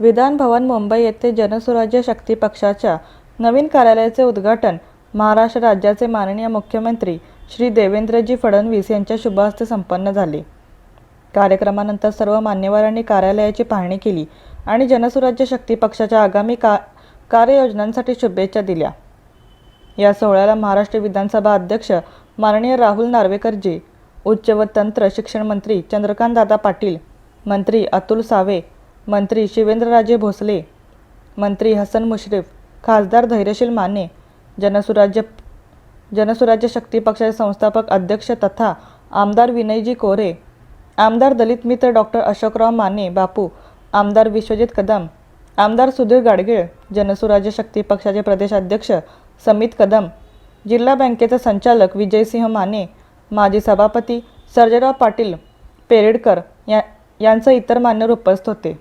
विधान भवन मुंबई येथे जनसुराज्य शक्ती पक्षाच्या नवीन कार्यालयाचे उद्घाटन महाराष्ट्र राज्याचे माननीय मुख्यमंत्री श्री देवेंद्रजी फडणवीस यांच्या शुभहस्ते संपन्न झाले. कार्यक्रमानंतर सर्व मान्यवरांनी कार्यालयाची पाहणी केली आणि जनसुराज्य शक्ती पक्षाच्या आगामी का कार्ययोजनांसाठी शुभेच्छा दिल्या. या सोहळ्याला महाराष्ट्र विधानसभा अध्यक्ष माननीय राहुल नार्वेकरजी उच्च व तंत्र शिक्षण मंत्री चंद्रकांतदादा पाटील मंत्री अतुल सावे मंत्री शिवेंद्रराजे भोसले मंत्री हसन मुश्रीफ खासदार धैर्यशील माने जनसुराज्य जनसुराज्य शक्ती पक्षाचे संस्थापक अध्यक्ष तथा आमदार विनयजी कोरे आमदार दलित मित्र डॉक्टर अशोकराव माने बापू आमदार विश्वजित कदम आमदार सुधीर गाडगीळ जनसुराज्य शक्ती पक्षाचे प्रदेशाध्यक्ष समित कदम जिल्हा बँकेचे संचालक विजयसिंह माने माजी सभापती सर्जेराव पाटील पेरेडकर या यांचं इतर मान्यवर उपस्थित होते.